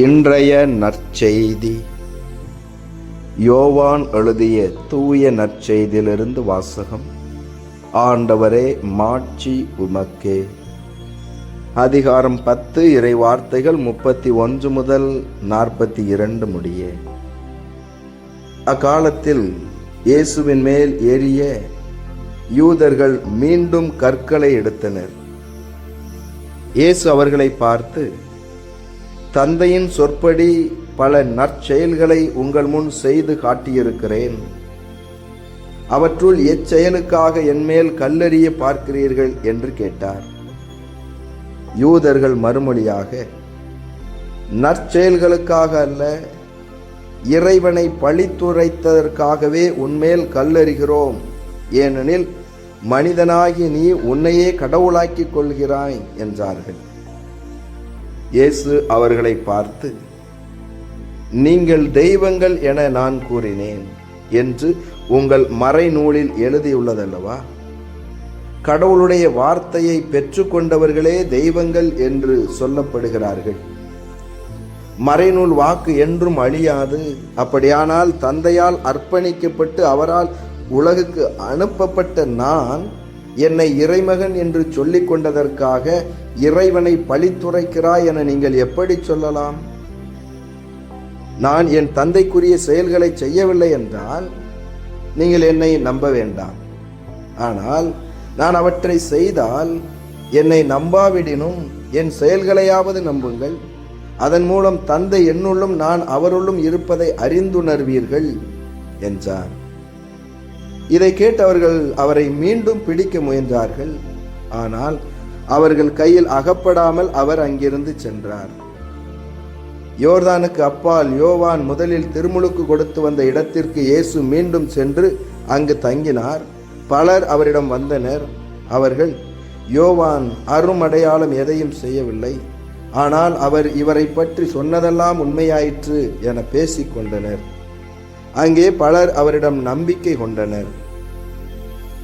இன்றைய நற்செய்தி. யோவான் எழுதிய தூய நற்செய்தியிலிருந்து வாசகம். ஆண்டவரே மாட்சி உமக்கே. அதிகாரம் பத்து இறை வார்த்தைகள் முப்பத்தி ஒன்று முதல் நாற்பத்தி இரண்டு முடிய. அக்காலத்தில் இயேசுவின் மேல் ஏறிய யூதர்கள் மீண்டும் கற்களை எடுத்தனர். இயேசு அவர்களை பார்த்து தந்தையின் சொற்படி பல நற்செயல்களை உங்கள் முன் செய்து காட்டியிருக்கிறேன். அவற்றுள் எச்செயலுக்காக என்மேல் கல்லறிய பார்க்கிறீர்கள் என்று கேட்டார். யூதர்கள் மறுமொழியாக நற்செயல்களுக்காக அல்ல இறைவனை பழித்துரைத்ததற்காகவே உன்மேல் கல்லறிகிறோம். ஏனெனில் மனிதனாகி நீ உன்னையே கடவுளாக்கிக் கொள்கிறாய் என்றார்கள். இயேசு அவர்களை பார்த்து நீங்கள் தெய்வங்கள் என நான் கூறினேன் என்று உங்கள் மறைநூலில் எழுதியுள்ளதல்லவா? கடவுளுடைய வார்த்தையை பெற்றுக்கொண்டவர்களே தெய்வங்கள் என்று சொல்லப்படுகிறார்கள். மறைநூல் வாக்கு என்றும் அழியாது. அப்படியானால் தந்தையால் அர்ப்பணிக்கப்பட்டு அவரால் உலகுக்கு அனுப்பப்பட்ட நான் என்னை இறைமகன் என்று சொல்லிக் கொண்டதற்காக இறைவனை பழித்துரைக்கிறாய் என நீங்கள் எப்படி சொல்லலாம்? நான் என் தந்தைக்குரிய செயல்களை செய்யவில்லை என்றால் நீங்கள் என்னை நம்ப வேண்டாம். ஆனால் நான் அவற்றை செய்தால் என்னை நம்பாவிடினும் என் செயல்களையாவது நம்புங்கள். அதன் மூலம் தந்தை என்னுள்ளும் நான் அவருள்ளும் இருப்பதை அறிந்துணர்வீர்கள் என்றார் இதை கேட்டவர்கள் அவரை மீண்டும் பிடிக்க முயன்றார்கள். ஆனால் அவர்கள் கையில் அகப்படாமல் அவர் அங்கிருந்து சென்றார். யோர்தானுக்கு அப்பால் யோவான் முதலில் திருமுழுக்கு கொடுத்து வந்த இடத்திற்கு இயேசு மீண்டும் சென்று அங்கு தங்கினார். பலர் அவரிடம் வந்தனர். அவர்கள் யோவான் அருமடையாளம் எதையும் செய்யவில்லை. ஆனால் அவர் இவரை பற்றி சொன்னதெல்லாம் உண்மையாயிற்று என பேசிக்கொண்டனர். அங்கே பலர் அவரிடம் நம்பிக்கை கொண்டனர்.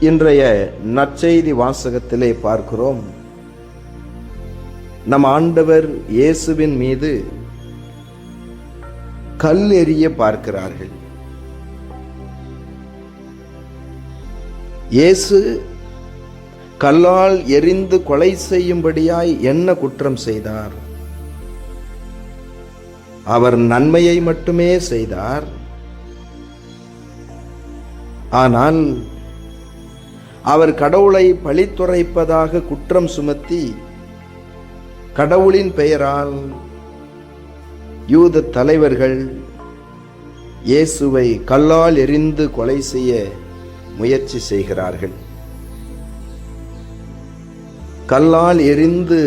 இன்றைய நற்செய்தி வாசகத்திலே பார்க்கிறோம். நம் ஆண்டவர் இயேசுவின் மீது கல் எறிய பார்க்கிறார்கள். இயேசு கல்லால் எரிந்து கொலை செய்யும்படியாய் என்ன குற்றம் செய்தார்? அவர் நன்மையை மட்டுமே செய்தார். ஆனால் அவர் கடவுளை பழித்துரைப்பதாக குற்றம் சுமத்தி கடவுளின் பெயரால் யூத தலைவர்கள் இயேசுவை கல்லால் எரிந்து கொலை செய்ய முயற்சி செய்கிறார்கள். கல்லால் எரிந்து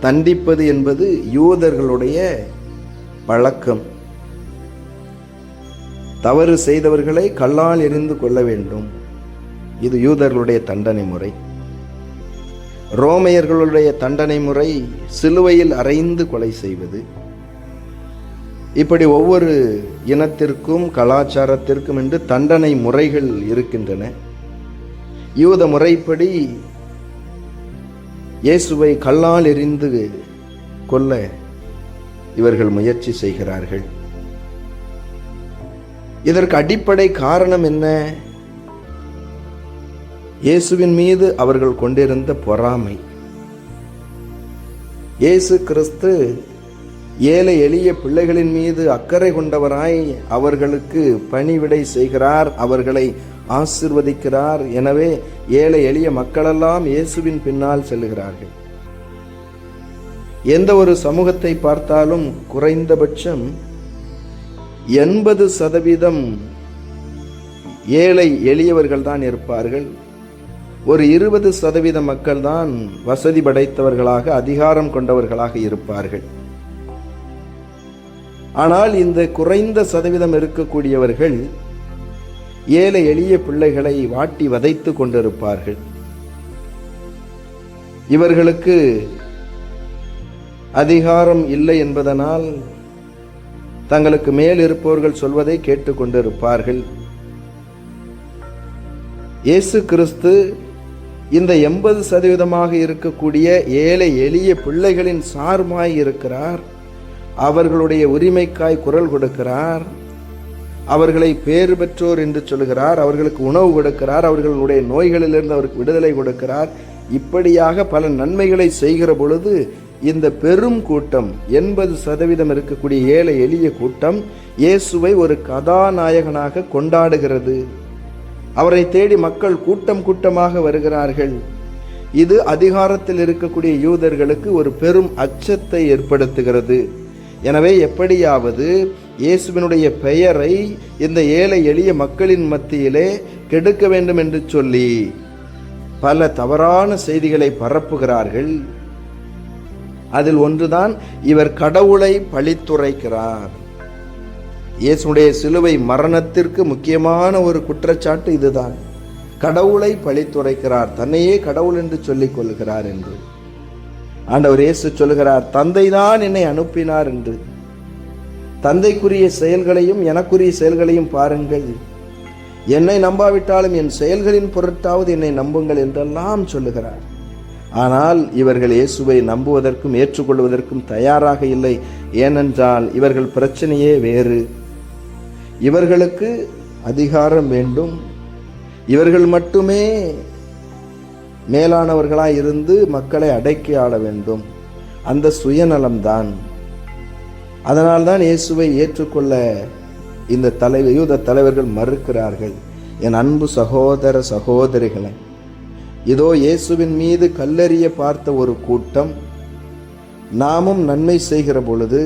தண்டிப்பது என்பது யூதர்களுடைய பழக்கம். தவறு செய்தவர்களை கல்லால் எரிந்து கொள்ள வேண்டும். இது யூதர்களுடைய தண்டனை முறை. ரோமையர்களுடைய தண்டனை முறை சிலுவையில் அறைந்து கொலை செய்வது. இப்படி ஒவ்வொரு இனத்திற்கும் கலாச்சாரத்திற்கும் என்று தண்டனை முறைகள் இருக்கின்றன. யூத முறைப்படி இயேசுவை கல்லால் எரிந்து கொல்ல இவர்கள் முயற்சி செய்கிறார்கள். இதற்கு அடிப்படை காரணம் என்ன? இயேசுவின் மீது அவர்கள் கொண்டிருந்த பொறாமை. இயேசு கிறிஸ்து ஏழை எளிய பிள்ளைகளின் மீது அக்கறை கொண்டவராய் அவர்களுக்கு பணிவிடை செய்கிறார் அவர்களை ஆசிர்வதிக்கிறார். எனவே ஏழை எளிய மக்களெல்லாம் இயேசுவின் பின்னால் செல்கிறார்கள். எந்த ஒரு சமூகத்தை பார்த்தாலும் குறைந்தபட்சம் எண்பது சதவீதம் ஏழை எளியவர்கள் தான் இருப்பார்கள். ஒரு இருபது சதவீத மக்கள் தான் வசதி படைத்தவர்களாக அதிகாரம் கொண்டவர்களாக இருப்பார்கள். ஆனால் இந்த குறைந்த சதவீதம் இருக்கக்கூடியவர்கள் ஏழை எளிய பிள்ளைகளை வாட்டி வதைத்து கொண்டிருப்பார்கள். இவர்களுக்கு அதிகாரம் இல்லை என்பதனால் தங்களுக்கு மேல் இருப்பவர்கள் சொல்வதை கேட்டுக்கொண்டிருப்பார்கள் இயேசு கிறிஸ்து இந்த எண்பது சதவீதமாக இருக்கக்கூடிய ஏழை எளிய பிள்ளைகளின் சார்பாய் இருக்கிறார். அவர்களுடைய உரிமைக்காய் குரல் கொடுக்கிறார். அவர்களை பேறு பெற்றோர் என்று சொல்கிறார். அவர்களுக்கு உணவு கொடுக்கிறார். அவர்களுடைய நோய்களிலிருந்து அவருக்கு விடுதலை கொடுக்கிறார். இப்படியாக பல நன்மைகளை செய்கிற பொழுது இந்த பெரும் கூட்டம் எண்பது சதவீதம் இருக்கக்கூடிய ஏழை எளிய கூட்டம் இயேசுவை ஒரு கதாநாயகனாக கொண்டாடுகிறது. அவரை தேடி மக்கள் கூட்டம் கூட்டமாக வருகிறார்கள். இது அதிகாரத்தில் இருக்கக்கூடிய யூதர்களுக்கு ஒரு பெரும் அச்சத்தை ஏற்படுத்துகிறது. எனவே எப்படியாவது இயேசுவினுடைய பெயரை இந்த ஏழை எளிய மக்களின் மத்தியிலே கெடுக்க வேண்டும் என்று சொல்லி பல தவறான செய்திகளை பரப்புகிறார்கள். அதில் ஒன்றுதான் இவர் கடவுளை பழித்துரைக்கிறார். இயேசுடைய சிலுவை மரணத்திற்கு முக்கியமான ஒரு குற்றச்சாட்டு இதுதான். கடவுளை பழித்துரைக்கிறார் தன்னையே கடவுள் என்று சொல்லிக் கொள்கிறார் என்று. ஆண்டவர் இயேசு சொல்கிறார் தந்தை தான் என்னை அனுப்பினார் என்று. தந்தைக்குரிய செயல்களையும் எனக்குரிய செயல்களையும் பாருங்கள். என்னை நம்பாவிட்டாலும் என் செயல்களின் பொருட்டாவது என்னை நம்புங்கள் என்றெல்லாம் சொல்லுகிறார். ஆனால் இவர்கள் இயேசுவை நம்புவதற்கும் ஏற்றுக்கொள்வதற்கும் தயாராக இல்லை. ஏனென்றால் இவர்கள் பிரச்சனையே வேறு. இவர்களுக்கு அதிகாரம் வேண்டும். இவர்கள் மட்டுமே மேலானவர்களாக இருந்து மக்களை அடக்கி ஆள வேண்டும். அந்த சுயநலம்தான். அதனால்தான் இயேசுவை ஏற்றுக்கொள்ள இந்த தலைவர் யூத தலைவர்கள் மறுக்கிறார்கள். என் அன்பு சகோதர சகோதரிகளை இதோ இயேசுவின் மீது கல்லறிய பார்த்த ஒரு கூட்டம் நாமும் நன்மை செய்கிற பொழுது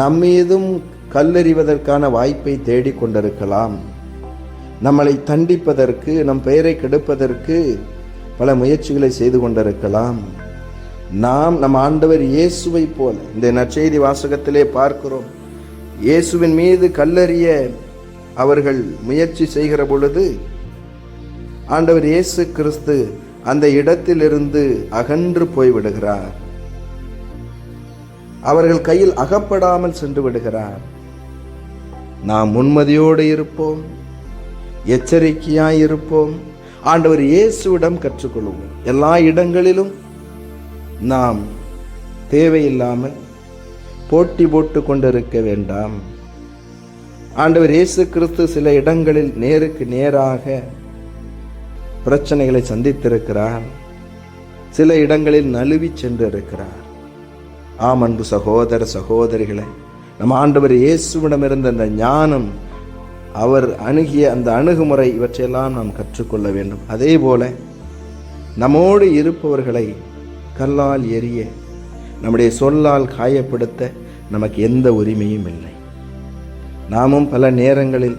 நம்மீதும் கல்லறிவதற்கான வாய்ப்பை தேடிக் கொண்டிருக்கலாம். நம்மளை தண்டிப்பதற்கு நம் பெயரை கெடுப்பதற்கு பல முயற்சிகளை செய்து கொண்டிருக்கலாம். நாம் நம் ஆண்டவர் இயேசுவை போல இந்த நற்செய்தி வாசகத்திலே பார்க்கிறோம். இயேசுவின் மீது கல்லறிய அவர்கள் முயற்சி செய்கிற பொழுது ஆண்டவர் இயேசு கிறிஸ்து அந்த இடத்திலிருந்து அகன்று போய்விடுகிறார். அவர்கள் கையில் அகப்படாமல் சென்று விடுகிறார். நாம் முன்மதியோடு இருப்போம். எச்சரிக்கையாய் இருப்போம் ஆண்டவர் இயேசுவிடம் கற்றுக்கொள்வோம் எல்லா இடங்களிலும் நாம் தேவையில்லாமல் போட்டி போட்டு கொண்டிருக்க வேண்டாம். ஆண்டவர் இயேசு கிறிஸ்து சில இடங்களில் நேருக்கு நேராக பிரச்சனைகளை சந்தித்திருக்கிறார். சில இடங்களில் நழுவி சென்றிருக்கிறார். ஆம் அன்பு சகோதர சகோதரிகளை நம் ஆண்டவர் இயேசுவிடமிருந்த அந்த ஞானம் அவர் அணுகிய அந்த அணுகுமுறை இவற்றையெல்லாம் நாம் கற்றுக்கொள்ள வேண்டும். அதே போல நம்மோடு இருப்பவர்களை கல்லால் எரிய நம்முடைய சொல்லால் காயப்படுத்த நமக்கு எந்த உரிமையும் இல்லை. நாமும் பல நேரங்களில்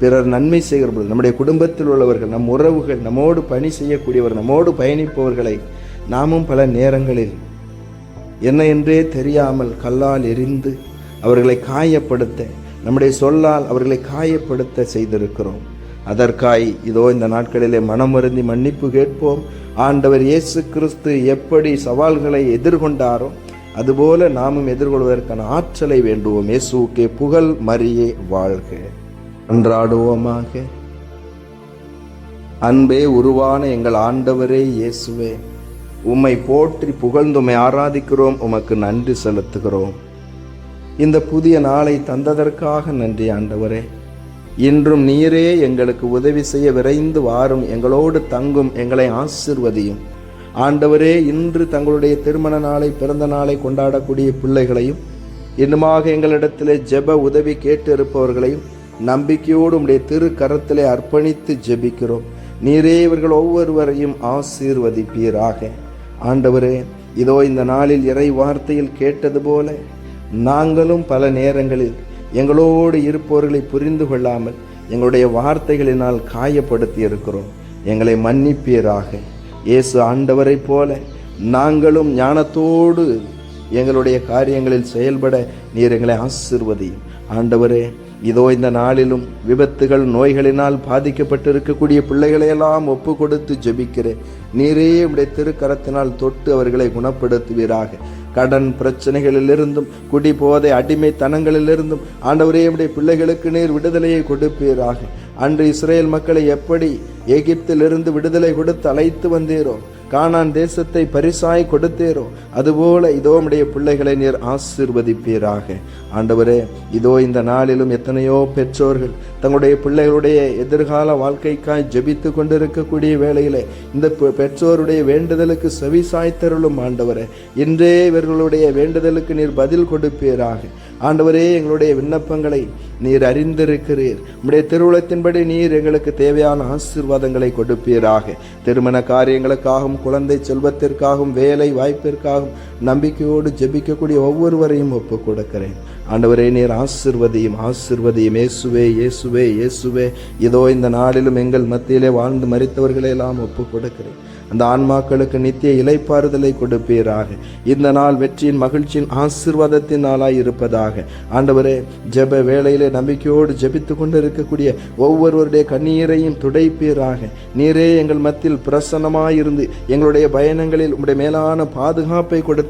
பிறர் நன்மை செய்கிற பொழுது நம்முடைய குடும்பத்தில் உள்ளவர்கள் நம் உறவுகள் நம்மோடு பணி செய்யக்கூடியவர் நம்மோடு பயணிப்பவர்களை நாமும் பல நேரங்களில் என்ன என்றே தெரியாமல் கல்லால் எரிந்து அவர்களை காயப்படுத்த நம்முடைய சொல்லால் அவர்களை காயப்படுத்த செய்திருக்கிறோம். அதற்காய் இதோ இந்த நாட்களிலே மனம் வருந்தி மன்னிப்பு கேட்போம். ஆண்டவர் இயேசு கிறிஸ்து எப்படி சவால்களை எதிர்கொண்டாரோ அதுபோல நாமும் எதிர்கொள்வதற்கான ஆற்றலை வேண்டுவோம். இயேசுக்கே புகழ் மரியே வாழ்க. அன்றாடுவோமாக. அன்பே உருவான எங்கள் ஆண்டவரே இயேசுவே உம்மை போற்றி புகழ்ந்துமை ஆராதிக்கிறோம். உமக்கு நன்றி செலுத்துகிறோம். இந்த புதிய நாளை தந்ததற்காக நன்றி ஆண்டவரே. இன்றும் நீரே எங்களுக்கு உதவி செய்ய விரைந்து வாரும் எங்களோடு தங்கும் எங்களை ஆசிர்வதியும். ஆண்டவரே இன்று தங்களுடைய திருமண நாளை பிறந்த நாளை கொண்டாடக்கூடிய பிள்ளைகளையும் இன்னுமாக எங்களிடத்திலே ஜெப உதவி கேட்டு இருப்பவர்களையும் நம்பிக்கையோடு உடைய திரு கரத்திலே அர்ப்பணித்து ஜெபிக்கிறோம். நீரே இவர்கள் ஒவ்வொருவரையும் ஆசீர்வதிப்பீராக. ஆண்டவரே இதோ இந்த நாளில் இறை வார்த்தையில் கேட்டது போல நாங்களும் பல நேரங்களில் எங்களோடு இருப்பவர்களை புரிந்து கொள்ளாமல் எங்களுடைய வார்த்தைகளினால் காயப்படுத்தி இருக்கிறோம். எங்களை மன்னிப்பீராக. இயேசு ஆண்டவரைப் போல நாங்களும் ஞானத்தோடு எங்களுடைய காரியங்களில் செயல்பட நீர் எங்களை ஆசிர்வதையும் ஆண்டவரே இதோ இந்த நாளிலும் விபத்துகள் நோய்களினால் பாதிக்கப்பட்டிருக்கக்கூடிய பிள்ளைகளையெல்லாம் ஒப்பு கொடுத்து ஜெபிக்கிறேன். நீரே உடைய திருக்கரத்தினால் தொட்டு அவர்களை குணப்படுத்துவீராக. கடன் பிரச்சனைகளிலிருந்தும் குடி போதை அடிமைத்தனங்களிலிருந்தும் ஆண்டவரே உடைய பிள்ளைகளுக்கு நீர் விடுதலையை கொடுப்பீராக. அன்று இஸ்ரேல் மக்களை எப்படி எகிப்திலிருந்து விடுதலை கொடுத்து அழைத்து வந்தீரோ கானான் தேசத்தை பரிசாய் கொடுத்தேரோ? அதுபோல இதோ உடைய பிள்ளைகளை நீர் ஆசீர்வதிப்பீராக. ஆண்டவரே இதோ இந்த நாளிலும் எத்தனையோ பெற்றோர்கள் தங்களுடைய பிள்ளைகளுடைய எதிர்கால வாழ்க்கைக்காய் ஜெபித்து கொண்டிருக்கக்கூடிய வேளையிலே இந்த பெற்றோருடைய வேண்டுதலுக்கு செவி சாய்த்தருளும் ஆண்டவரே. இன்றே இவர்களுடைய வேண்டுதலுக்கு நீர் பதில் கொடுப்பீராக. ஆண்டவரே எங்களுடைய விண்ணப்பங்களை நீர் அறிந்திருக்கிறீர். உம்முடைய திருவுளத்தின்படி நீர் எங்களுக்கு தேவையான ஆசீர்வாதங்களை கொடுப்பீராக. திருமண காரியங்களுக்காகவும் குழந்தை செல்வத்திற்காகவும் வேலை வாய்ப்பிற்காகவும் நம்பிக்கையோடு ஜெபிக்கக்கூடிய ஒவ்வொருவரையும் ஒப்புக் கொடுக்கிறேன் ஆண்டவரே நீர் ஆசிர்வதியும் ஆசிர்வதியும். இயேசுவே இயேசுவே இயேசுவே. இதோ இந்த நாளிலும் எங்கள் மத்தியிலே வாழ்ந்து மறித்தவர்களையெல்லாம் ஒப்பு ஒப்புக் கொடுக்கிறேன் அந்த ஆன்மாக்களுக்கு நித்திய இலைப்பாறுதலை கொடுப்பீராக. இந்த நாள் வெற்றியின் மகிழ்ச்சியின் ஆசிர்வாதத்தின் நாளாய் இருப்பதாக. ஆண்டவரே ஜெப வேளையிலே நம்பிக்கையோடு ஜெபித்து கொண்டு இருக்கக்கூடிய ஒவ்வொருவருடைய கண்ணீரையும் துடைப்பீராக. நீரே எங்கள் மத்தியில் பிரசன்னமாயிருந்து எங்களுடைய பயணங்களில் உங்களுடைய மேலான பாதுகாப்பை கொடுத்து